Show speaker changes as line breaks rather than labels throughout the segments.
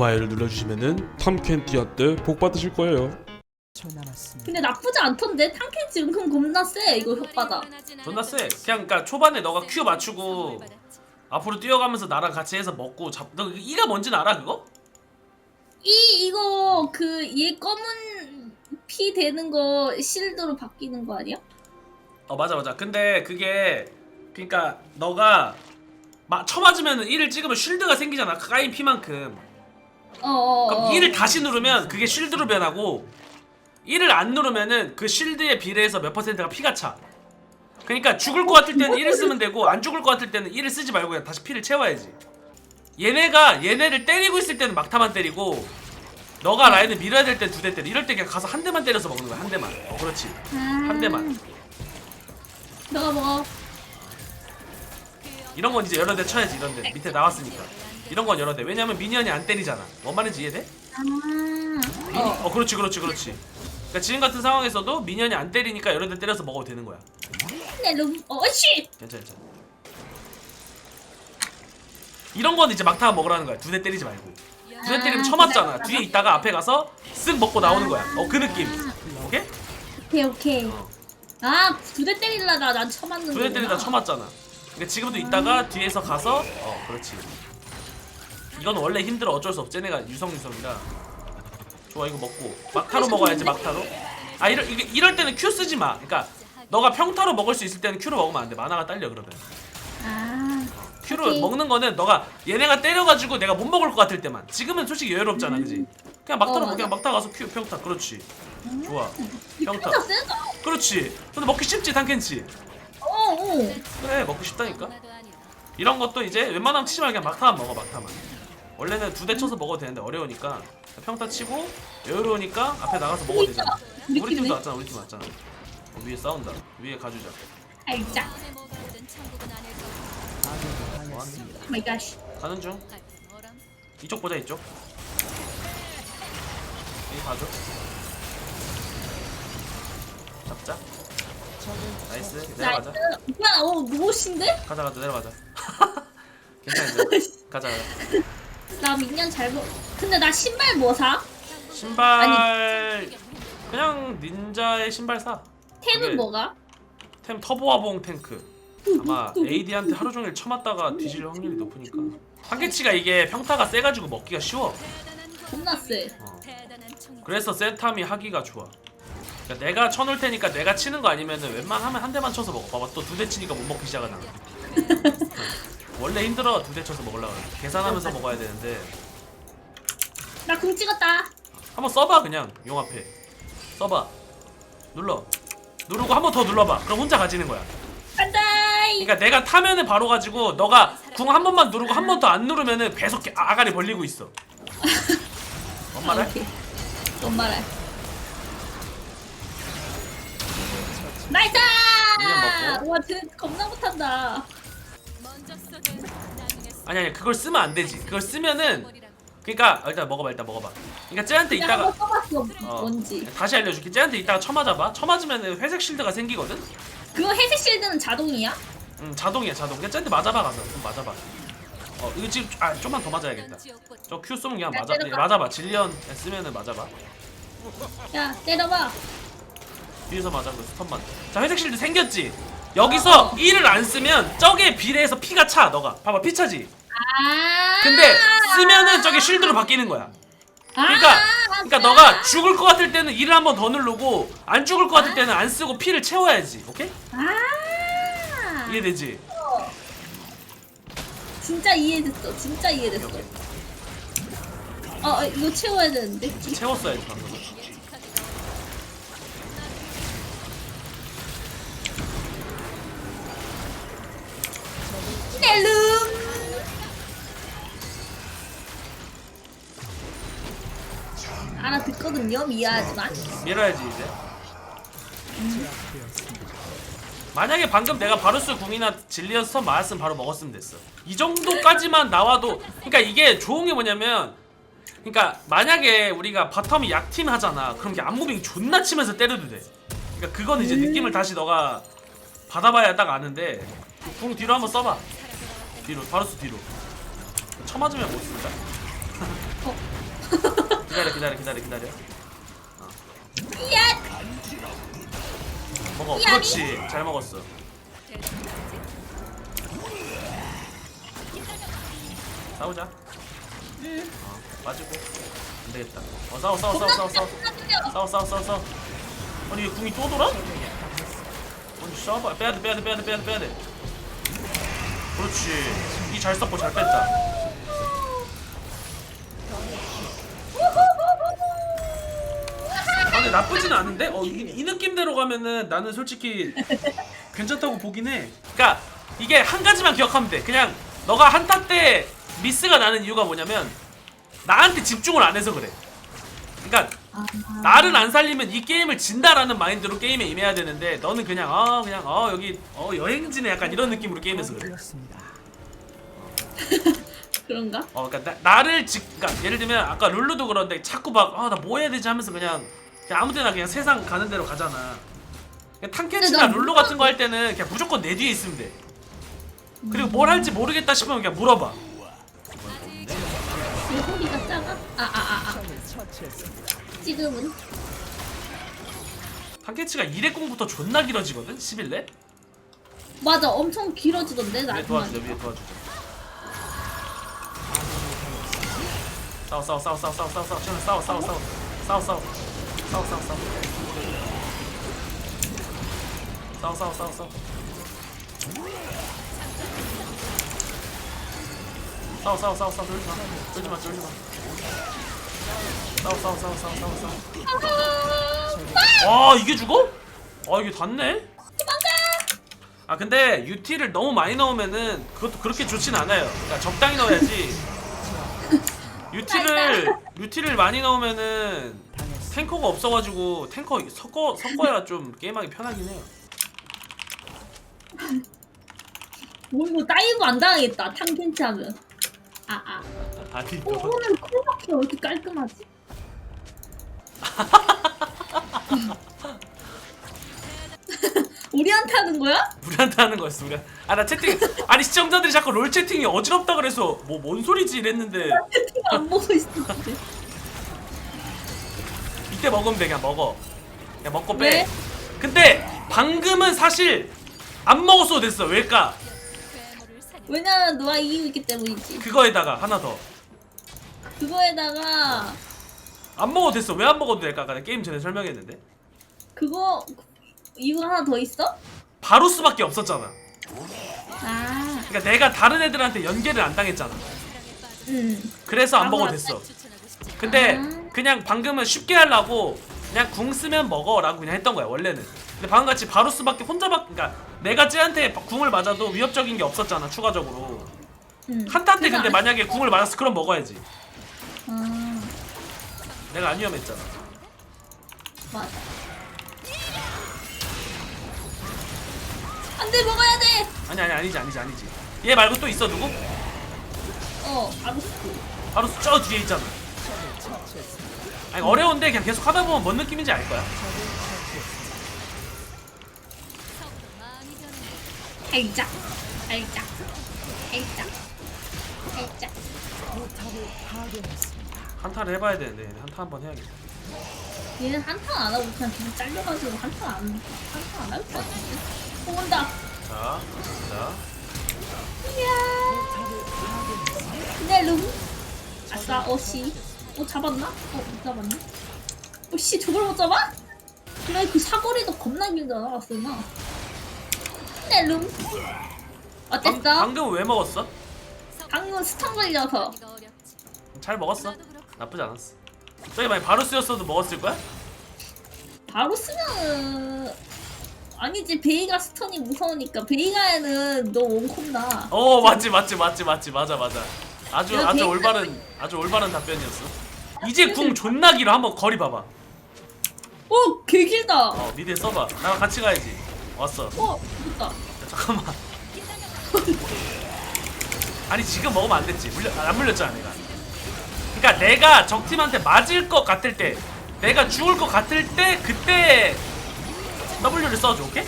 좋아요를 눌러주시면은 탐켄티한테 복 받으실 거예요.
근데 나쁘지 않던데 탕켄치 은근 겁나 세 이거 효과가
존나 세. 그냥 그러니까 초반에 너가 큐 맞추고 앞으로 뛰어가면서 나랑 같이 해서 먹고 잡. 너 이가 뭔지는 알아 그거?
이 이거 그 얘 검은 피 되는 거 실드로 바뀌는 거 아니야?
어 맞아 맞아. 근데 그게 그러니까 너가 막 쳐맞으면은 1을 찍으면 쉴드가 생기잖아. 까인 피만큼.
어어
그럼
어.
1을 다시 누르면 그게 쉴드로 변하고 1을 안 누르면은 그 쉴드에 비례해서 몇 퍼센트가 피가 차. 그러니까 죽을 것 같을 때는 1을 쓰면 되고 안 죽을 것 같을 때는 1을 쓰지 말고 그냥 다시 피를 채워야지. 얘네가 얘네를 때리고 있을 때는 막타만 때리고 너가 라인을 밀어야 될 때 두 대 때려. 이럴 때 그냥 가서 한 대만 때려서 먹는 거야. 한 대만. 어, 그렇지. 한 대만.
너가 먹어
이런 건 이제 여러 대 쳐야지. 이런 데 밑에 나왔으니까. 이런 건 여러 대. 왜냐면 미니언이 안 때리잖아. 뭔 말인지 이해돼?
아. 어.
어 그렇지 그렇지 그렇지. 그러니까 지금 같은 상황에서도 미니언이 안 때리니까 여러 대 때려서 먹어도 되는 거야.
네, 룸 어씨!
괜찮아 괜찮아. 이런 건 이제 막타가 먹으라는 거야. 두 대 때리지 말고. 두 대 때리면 쳐맞잖아. 뒤에 있다가 앞에 가서 쓱 먹고 나오는 거야. 어 그 느낌. 오케이?
오케이 오케이.
어.
아 두 대 때리려다 난 쳐맞는
두
거구나
대 때리다 쳐맞잖아. 그러니까 지금도 있다가 뒤에서 가서 어 그렇지 이건 원래 힘들어. 어쩔 수 없지. 얘네가 유성유성이라. 좋아 이거 먹고. 막타로 먹어야지 막타로. 아 이럴 이게 이럴 때는 Q 쓰지 마. 그러니까 너가 평타로 먹을 수 있을 때는 Q로 먹으면 안돼. 만화가 딸려 그러면.
아
Q로
오케이.
먹는 거는 너가 얘네가 때려가지고 내가 못 먹을 것 같을 때만. 지금은 솔직히 여유롭잖아 그지? 그냥 막타로
어,
먹 그냥
맞아.
막타 가서 Q 평타. 그렇지. 좋아. 평타.
진짜 세다
그렇지. 근데 먹기 쉽지 탄켄치.
어 어.
그래 먹고 싶다니까. 이런 것도 이제 웬만하면 치지 말고 그냥 막타만 먹어 막타만 원래는 두 대 쳐서 먹어도 되는데 어려우니까 평타 치고 여유로우니까 앞에 나가서 먹어도 되잖아.
우리
우리 팀도
팀네?
왔잖아 우리 팀 왔잖아. 어, 위에 싸운다. 위에 가주자?
마이 갓
가는 중. 이쪽 보자 이쪽. 여기 봐줘. 잡자. 나이스. 내려가자.
나이스. 오빠 어 무엇인데?
가자 가자. 내려가자. 괜찮아 괜찮아. 가자 가자
나 민년 잘 먹. 근데 나 신발 뭐 사?
신발 그냥 닌자의 신발 사.
템은
그게
뭐가?
템 터보화봉 탱크. 아마 AD한테 하루 종일 쳐맞다가 뒤질 확률이 높으니까. 한계치가 이게 평타가 세가지고 먹기가 쉬워.
겁나 세.
어. 그래서 센탐이 하기가 좋아. 그러니까 내가 쳐놓을 테니까 내가 치는 거 아니면은 웬만하면 한 대만 쳐서 먹어. 봐봐 또 두 대 치니까 못 먹기 시작하잖아. 원래 힘들어 두 대 쳐서 먹으려고 그래. 계산하면서 먹어야 되는데
나 궁 찍었다.
한번 써봐 그냥 용 앞에 써봐 눌러 누르고 한 번 더 눌러봐 그럼 혼자 가지는 거야
간다.
그러니까 내가 타면은 바로 가지고 너가 궁 한 번만 누르고 한 번 더 안 누르면은 계속 게- 아- 아가리 벌리고 있어 뭔 말해?
오케이. 뭔 말해? 나이스!
그냥 먹고.
와, 쟤 겁나 못한다.
아니 아니 그걸 쓰면 안 되지. 그걸 쓰면은 그러니까 아, 일단 먹어봐 일단 먹어봐. 그러니까 쟤한테 이따가
한번 써봤어.
어,
뭔지.
다시 알려줄게. 쟤한테 이따가 쳐맞아봐 쳐맞으면은 회색 실드가 생기거든?
그거 회색 실드는 자동이야?
응 자동이야 자동. 그냥 쟤한테 맞아봐 가서. 좀 맞아봐. 어 이거 지금 아 좀만 더 맞아야겠다. 저 Q 쏘면 그냥
야,
맞아
때려봐.
맞아봐. 질리언 쓰면은 맞아봐.
야, 때려봐.
뒤에서 맞아 그 스턴만. 자 회색 실드 생겼지 여기서
어.
1을 안 쓰면 저게 비례해서 피가 차 너가 봐봐 피 차지
아.
근데 쓰면은 저게 쉴드로 바뀌는 거야
아,
그러니까 그러니까. 너가 죽을 것 같을 때는 1을 한 번 더 누르고 안 죽을 것 같을 때는 안 쓰고 피를 채워야지 오케이?
아.
이해되지?
진짜 이해됐어. 진짜 이해됐어. 어, 어, 이거 채워야 되는데.
채웠어야지 방금
0점 이하지만
밀어야지 이제. 만약에 방금 내가 바루스 궁이나 질리언스 턴 맞았으면 바로 먹었으면 됐어. 이 정도까지만 나와도 그러니까 이게 좋은 게 뭐냐면 그러니까 만약에 우리가 바텀이 약팀 하잖아. 그럼 이게 암무빙 존나 치면서 때려도 돼. 그러니까 그건 이제 음. 느낌을 다시 너가 받아봐야 딱 아는데 궁 뒤로 한번 써봐. 뒤로 바루스 뒤로. 쳐맞으면 못 쓴다. 어. 기다려 기다려 기다려 기다려.
야!
먹어.
야,
그렇지. 잘 먹었어. 싸우자.
응.
어 빠지고. 안 되겠다. 어 싸워 싸워 싸워 싸워 싸워. 싸워 싸워 싸워 싸워. 아니 얘 궁이 또 돌아? 아니 싸워봐. 빼야돼 빼야돼 빼야돼 빼야돼 빼야돼. 그렇지. 이 잘 썼고 잘 뺐다 근데 나쁘진 않은데? 어, 이, 이 느낌대로 가면은 나는 솔직히 괜찮다고 보긴 해. 그니까 이게 한 가지만 기억하면 돼. 그냥 너가 한타 때 미스가 나는 이유가 뭐냐면 나한테 집중을 안 해서 그래. 그러니까
아,
나를 안 살리면 이 게임을 진다라는 마인드로 게임에 임해야 되는데 너는 그냥 아 그냥 어 여기 어 여행지네 약간 이런 느낌으로 게임해서 그래.
그런가?
어 그러니까 나, 를 지, 그러니까 예를 들면 아까 룰루도 그런데 자꾸 막 아 나 뭐 해야 되지 하면서 그냥 그냥 아무 때나 그냥 세상 가는 대로 가잖아. 그냥 탕캐치나
근데 나
룰루 같은 거 할 때는 그냥 무조건 내 뒤에 있으면 돼. 그리고 뭘 할지 모르겠다 싶으면 그냥 물어봐.
내 소리가 작아? 아, 아, 아, 아. 지금은?
탕캐치가 2렙 공부터 존나 길어지거든 11렙?
맞아, 엄청 길어지던데, 위에.
도와주자 위에 도와주자 싸워 싸워 싸워 싸워 싸워 싸워 싸워 지금 싸워 싸워 싸워 싸워 싸워 싸워 싸워 싸워 싸워 싸워 싸워 싸워 싸워 싸워 싸워 싸워 쫄지마 쫄지마 쫄지마 싸워 싸워 싸워 싸워 싸워 싸워 아 이게 죽어? 아 이게 닿네? 아 근데 UT를 너무 많이 넣으면은 그것도 그렇게 좋진 않아요. 그러니까 적당히 넣어야지. UT를 UT를 많이 넣으면은 탱커가 없어가지고 탱커 섞어 섞어야 좀 게임하기 편하긴 해요.
뭐, 이거 따이고 안 당하겠다, 탕켄치 하면. 아, 아.
아니
어,
너
오늘 크로마키가 왜 이렇게 깔끔하지? 우리한테 하는 거야?
우리한테 하는 거였어 우리. 아나 채팅 아니 시청자들이 자꾸 롤 채팅이 어지럽다 그래서 뭐 뭔 소리지 이랬는데
안 보고 있었는데.
이때 먹으면 돼 그냥 먹어. 그냥 먹고 빼.
왜?
근데 방금은 사실 안 먹었어도 됐어 왜일까?
왜냐면 너가 이기고 있기 때문이지.
그거에다가 하나 더.
그거에다가
안 먹어도 됐어. 왜 안 먹어도 될까? 아까 내가 게임 전에 설명했는데.
그거 이거 하나 더 있어?
바루스밖에 없었잖아.
아,
그러니까 내가 다른 애들한테 연계를 안 당했잖아.
응.
그래서 안
아,
먹어도. 됐어. 근데
아.
그냥 방금은 쉽게 하려고 그냥 궁 쓰면 먹어 라고 그냥 했던 거야 원래는. 근데 방금 같이 바루스밖에 혼자밖 그러니까 내가 쟤한테 궁을 맞아도 위협적인 게 없었잖아 추가적으로.
응.
한타 때 근데
안-
만약에 궁을 맞았어 그럼 먹어야지.
아,
내가 안 위험했잖아.
맞아. 안 돼 먹어야 돼.
아니 아니 아니지 아니지 아니지. 얘 말고 또 있어 누구?
어.
바루스 저 뒤에 있잖아. 아니 어려운데 그냥 계속 하다 보면 뭔 느낌인지 알 거야.
살짝, 살짝, 살짝, 살짝.
한타를 해봐야 되는데 얘네 한타 한번 해야겠다.
얘는 한타 안 하고 그냥 계속 잘려가지고 한타 안 한타 안할 것 같은데. 어, 온다.
자, 자,
이야. 내 룸. 아싸, 어씨. 어 잡았나? 어 못 잡았네. 어씨 저걸 못 잡아? 그래 그 사거리도 겁나 길잖아 아스나. 내 룸.
방,
어땠어?
방금 왜 먹었어?
방금 스턴 걸려서.
잘 먹었어. 나쁘지 않았어. 저기 만약 바루스였어도 먹었을 거야?
바로 쓰면은 아니지 베이가 스턴이 무서우니까 베이가에는 너 원콤다.
어 맞지 맞지 맞지 맞지 맞아 맞아. 아주
야,
아주 올바른 아주 올바른 답변이었어. 이제 궁 존나 길어 한번 거리 봐봐.
어, 개 길다.
어 미드에 써봐. 나랑 같이 가야지. 왔어. 야,
어, 됐다.
잠깐만. 아니 지금 먹으면 안 됐지. 물려 안 물렸잖아 내가. 그러니까 내가 적팀한테 맞을 것 같을 때, 내가 죽을 것 같을 때 그때 W를 써줘, 오케이?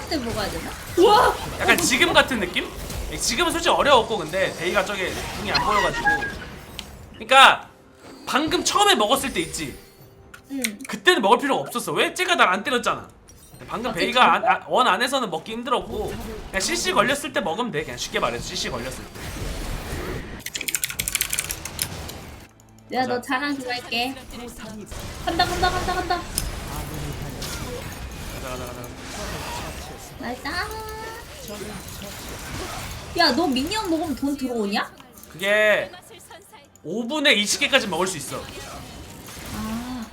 할때 먹어야 되나? 우와!
약간 지금 같은 느낌? 지금은 솔직히 어려웠고 근데 데이가 저게 궁이 안 보여가지고 그러니까 방금 처음에 먹었을 때 있지.
응.
그때는 먹을 필요가 없었어. 왜? 쟤가 날 안 때렸잖아. 방금 베이가 안- 아, 원 안에서는 먹기 힘들었고 그냥 CC 걸렸을 때 먹으면 돼. 그냥 쉽게 말해서 CC 걸렸을 때.
내가. 너 자랑 좀 할게. 간다 간다 간다 간다.
가자 가자 가자.
나이다. 야, 너 미니언 먹으면 돈 들어오냐?
그게 5분에 20개까지 먹을 수 있어.
아,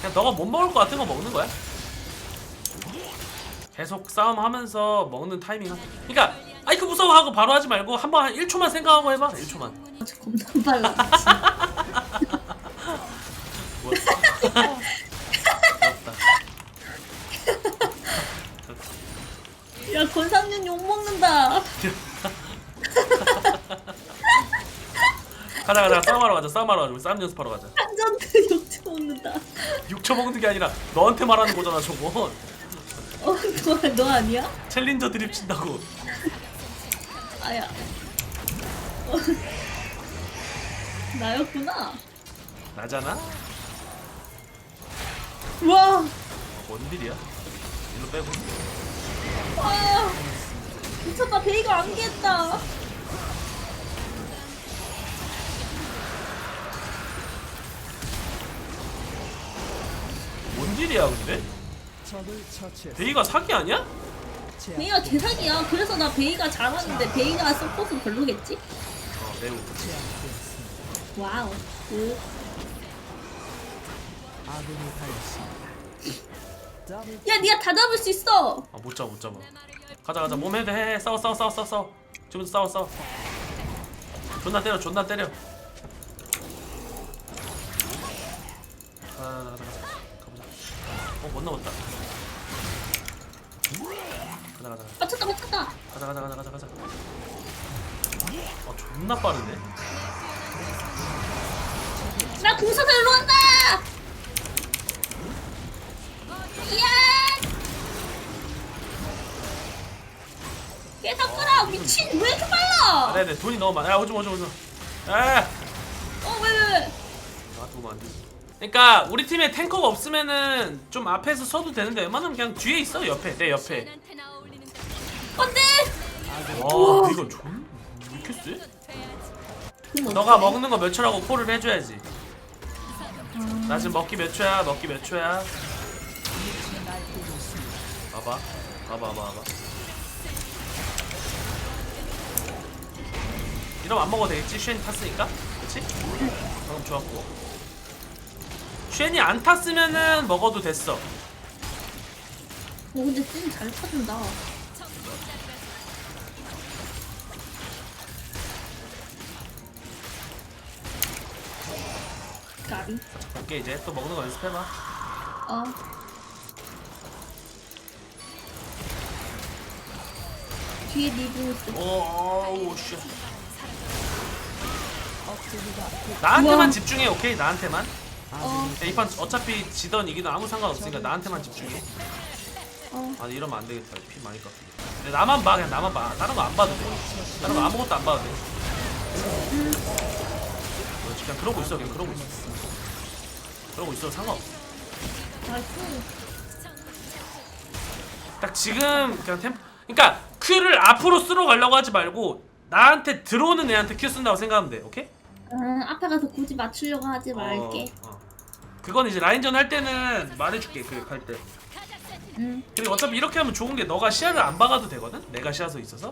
그냥 너가 못 먹을 것 같은 거 먹는 거야. 계속 싸움하면서 먹는 타이밍. 하- 그러니까 아이 그 무서워하고 바로 하지 말고 한번 한 1초만 생각하고 해봐. 1초만.
저 겁나 빨라. 진짜.
뭐야?
야, 권상윤 욕 먹는다.
가자 가자 싸움하러 가자 싸움하러 가자 우리 싸움 연습하러 가자
한전트 욕 먹는다.
6초 먹는 게 아니라 너한테 말하는 거잖아 저거
어, 너, 너 아니야?
챌린저 드립 친다고
아야. 어. 나였구나.
나잖아?
와,
어, 뭔 일이야? 일로 빼고
아, 미쳤다. 베이가 안개했다.
뭔 일이야 근데? 베이가 사기 아니야?
베이가 개사기야. 그래서 나 베이가 잘하는데 베이가 서포트 별로겠지?
어 매우
와우. 오. 야, 니가 다 잡을 수 있어.
아못 잡아 못 잡아 가자 가자 몸 해도 해, 해 싸워 싸워 싸워 싸워 싸워 지금부터 싸워 싸워 존나 때려 존나 때려 가자 가자 가자 가보자 어못 넘었다 가자 가자
맞췄다, 맞췄다.
가자 가자 가자 가자 가자 어 존나 빠르네
나 공사도 일로 간다. 이야. 깨닫거라 미친 왜 이렇게 빨라?
아 네네 돈이 너무 많아 야 오지 마 오지 마 오지 마 에
어왜 왜 왜?
놔두면 안 되지 그러니까 우리 팀에 탱커가 없으면은 좀 앞에서 서도 되는데 웬만하면 그냥 뒤에 있어 옆에 내 옆에
안돼.
와 이거 존 이렇게 세?
그럼
너가? 먹는 거 몇 초라고 콜을 해줘야지 나 지금 먹기 몇 초야 먹기 몇 초야 봐봐 봐봐 봐봐 이러면 안 먹어도 되겠지 쉔이 탔으니까 그치? 방금 좋았고 쉔이 안 탔으면은 먹어도 됐어
어 근데 쌤잘 찾는다. 까비.
볼게 이제 또 먹는 거 연습해봐
어. 뒤에 리뷰 있어.
오우 쉣 나한테만. 집중해 오케이 나한테만
어.
야, 이판 어차피 지던 이기든 아무 상관없으니까 나한테만 집중해
어.
아니 이러면 안 되겠다 피 많이 깎여 근데 나만 봐 그냥 나만 봐 다른 거 안 봐도 돼 다른 거 아무것도 안 봐도 돼 그렇지 그냥 그러고 있어 그냥 그러고 있어 그러고 있어 상관없어
나이스.
딱 지금 그냥 템 그러니까 큐를 앞으로 쓰러 가려고 하지 말고 나한테 들어오는 애한테 큐 쓴다고 생각하면 돼 오케이?
음, 앞에 가서 굳이 맞추려고 하지 말게.
어, 어. 그건 이제 라인전 할 때는 말해줄게 그할 때.
응.
그리고 어차피 이렇게 하면 좋은 게 너가 시야를 안 박아도 되거든. 내가 시야서 있어서.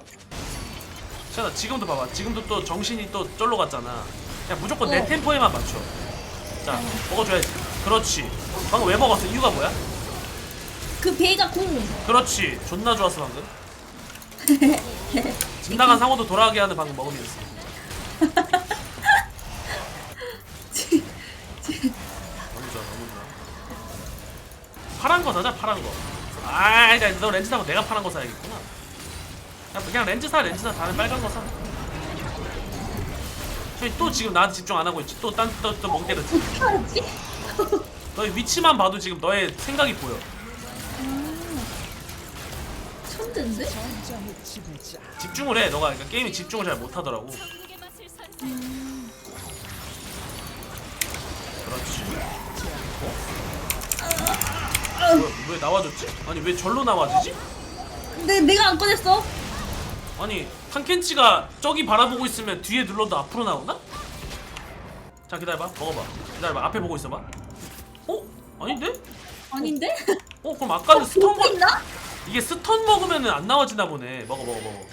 시야나 지금도 봐봐. 지금도 또 정신이 또 쫄로 갔잖아. 그냥 무조건 내
어.
템포에만 맞춰. 자 먹어줘야지. 그렇지. 방금 왜 먹었어? 이유가 뭐야?
그 베이가 공.
그렇지. 존나 좋았어 방금. 집 나간 상호도 돌아가게 하는 방금. 너 무 좋아, 너무 좋아. 파란 거 사자, 파란 거. 아, 그러니까 너 렌즈 사고 내가 파란 거 사야겠구나. 그냥, 그냥 렌즈 사, 렌즈 사. 다른 빨간 거 사. 저기 또 지금 나한테 집중 안 하고 있지. 또 딴 또또멍 때렸지.
어떻게 알았지?
너의 위치만 봐도 지금 너의 생각이 보여.
천재인데?
집중을 해. 너가 그러니까 게임에 집중을 잘 못 하더라고. 왜, 왜 나와줬지? 아니 왜 절로 나와지지?
내 내가 안 꺼냈어.
아니 탕켄치가 저기 바라보고 있으면 뒤에 눌러도 앞으로 나오나? 자 기다려봐 먹어봐 기다려봐 앞에 보고 있어봐 어? 아닌데?
아닌데?
어 그럼 아까는 스턴 뭐먹
있나?
이게 스턴 먹으면은 안 나와지나 보네 먹어 먹어 먹어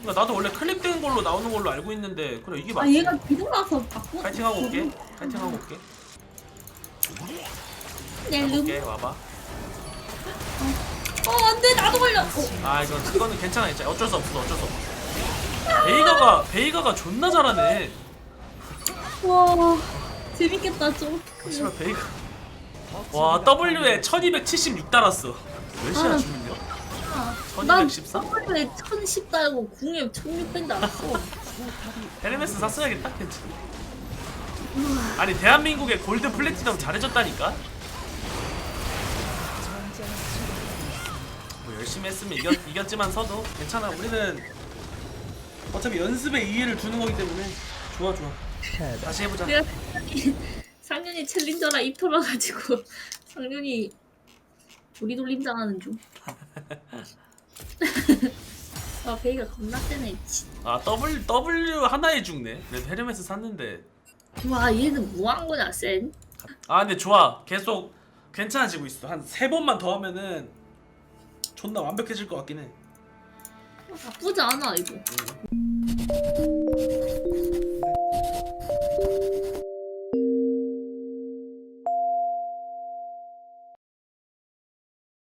그러니까 나도 원래 클릭된 걸로 나오는 걸로 알고 있는데 그래 이게
아
맞지
얘가 뒤돌아서 바꿔.
파이팅하고 올게 파이팅하고 올게
내 룸.
올게 와봐
어 안돼 나도 걸려. 어.
아 이건 그거는 괜찮아 진짜 어쩔 수 없어 어쩔 수 없어 베이가가 베이가가 존나 잘하네
와 재밌겠다 좀.
씨발 베이가 와 W에 1276 달았어 몇이야
아.
주민요?
난
1214?
서울에 1010 달고 궁에 1600 달았어.
헤르메스 샀어야겠다 괜찮 아니 대한민국의 골드 플래티넘 잘해줬다니까 열심히 했으면 이겼, 이겼지만 서도 괜찮아 우리는 어차피 연습에 이해를 두는 거기 때문에 좋아 좋아 다시 해보자
내가 상윤이 챌린저라 입 털어가지고 상윤이 조리돌림 당하는 중. 아 베이가 겁나 세네. 치.
아 W W 하나에 죽네 그래도 헤르메스 샀는데
와 얘는 뭐한 거냐 센.
아 근데 좋아 계속 괜찮아지고 있어 한 세 번만 더 하면은 존나 완벽해질 것 같긴 해
나쁘지 않아 이거.